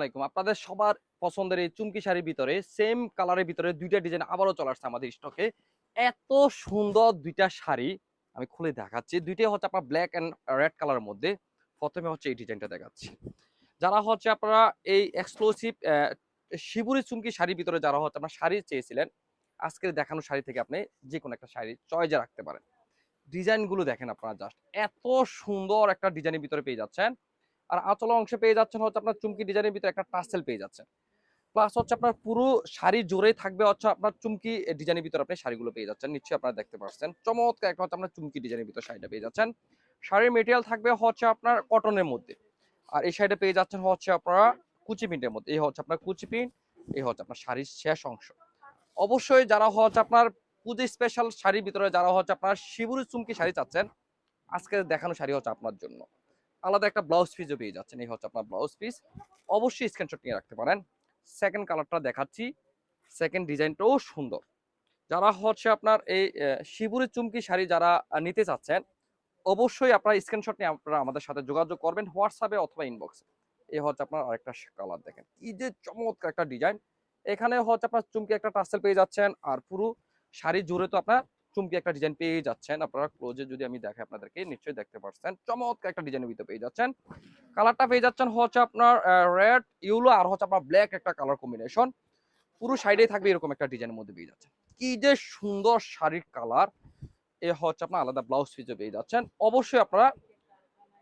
আলাইকুম। আপনাদের সবার পছন্দের এই চুমকি শাড়ির ভিতরে সেম কালারের ভিতরে দুইটা ডিজাইন আবারও চলে আসছে আমাদের স্টকে এত সুন্দর দুইটা শাড়ি, আমি খুলে দেখাচ্ছি। দুইটাই হচ্ছে আপনার ব্ল্যাক অ্যান্ড রেড কালারের মধ্যে। প্রথমে হচ্ছে এই ডিজাইনটা দেখাচ্ছি। যারা হচ্ছে আপনারা এই এক্সক্লুসিভ শিবুরি চুমকি শাড়ির ভিতরে যারা হচ্ছে আপনার শাড়ি চেয়েছিলেন, আজকের দেখানো শাড়ি থেকে আপনি যে কোনো একটা শাড়ি চয়েজে রাখতে পারেন। ডিজাইনগুলো দেখেন আপনারা জাস্ট এত সুন্দর একটা ডিজাইনের ভিতরে পেয়ে যাচ্ছেন। আর আঁচল অংশে পেয়ে যাচ্ছেন হচ্ছে আপনার চুমকি ডিজাইনের ভিতরে একটা টাসেল পেয়ে যাচ্ছেন প্লাস হচ্ছে আপনার পুরো শাড়ি জোরে থাকবে হচ্ছে আপনার চুমকি ডিজাইনের ভিতরে আপনি শাড়িগুলো পেয়ে যাচ্ছেন নিশ্চয়ই আপনারা দেখতে পাচ্ছেন চমৎকার একটা আপনার চুমকি ডিজাইনের ভিতরে শাড়িটা পেয়ে যাচ্ছেন শাড়ির মেটেরিয়াল থাকবে হচ্ছে আপনার কটনের মধ্যে আর এই শাড়িটা পেয়ে যাচ্ছেন হচ্ছে আপনারা কুচি প্রিন্টের মধ্যে এই হচ্ছে আপনার কুচি প্রিন্ট এই হচ্ছে আপনার শাড়ির শেষ অংশ অবশ্যই যারা হচ্ছে আপনার পুজো স্পেশাল শাড়ির ভিতরে যারা হচ্ছে আপনার শিবুরি চুমকি শাড়ি চাচ্ছেন আজকে দেখানো শাড়ি হচ্ছে আপনার জন্য আলাদা একটা ব্লাউজ পিসও পেয়ে যাচ্ছেন। এই হচ্ছে আপনার ব্লাউজ পিস অবশ্যই স্ক্রিনশট নিয়ে রাখতে পারেন। সেকেন্ড কালারটা দেখাচ্ছি। সেকেন্ড ডিজাইনটাও সুন্দর। যারা হচ্ছে আপনার এই আহ, শিবুরি চুমকি শাড়ি যারা নিতে চাচ্ছেন অবশ্যই আপনারা স্ক্রিনশট নিয়ে আপনারা আমাদের সাথে যোগাযোগ করবেন হোয়াটসঅ্যাপে অথবা ইনবক্সে এই হচ্ছে আপনার আরেকটা কালার দেখেন। কি যে চমৎকার একটা ডিজাইন এখানে হচ্ছে আপনার চুমকি একটা টাসেল পেয়ে যাচ্ছেন। আর পুরো শাড়ি জুড়ে তো আপনার চুমকি একটা ডিজাইন পেয়ে যাচ্ছেন। আপনারা ক্লোজে যদি আমি দেখাই আপনাদেরকে, নিশ্চয়ই দেখতে পাচ্ছেন চমৎকার একটা ডিজাইনের ভিতরে পেয়ে যাচ্ছেন। কালারটা পেয়ে যাচ্ছেন হচ্ছে আপনার রেড ইউলো আর হচ্ছে আপনার ব্ল্যাক একটা কালার কম্বিনেশন পুরো সাইডে থাকবে এরকম একটা ডিজাইনের মধ্যে পেয়ে যাচ্ছেন। কি যে সুন্দর শাড়ির কালার এ হচ্ছে আপনার আলাদা ব্লাউজ পিসে পেয়ে যাচ্ছেন। অবশ্যই আপনারা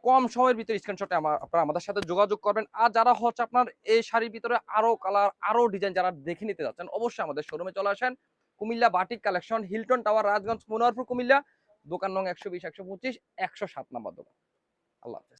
কম সময়ের ভিতরে স্ক্রিনশটে আমার আপনারা আমাদের সাথে যোগাযোগ করবেন। আর যারা হচ্ছে আপনার এই শাড়ির ভিতরে আরও কালার আরও ডিজাইন যারা দেখে নিতে যাচ্ছেন, অবশ্যই আমাদের শোরুমে চলে আসেন। Comilla batik collection, Hilton tower, Rajganj Manoharpur Comilla. দোকান নং একশো বিশ, একশো পঁচিশ, একশো সাত নম্বর দোকান। আল্লাহ হাফেজ।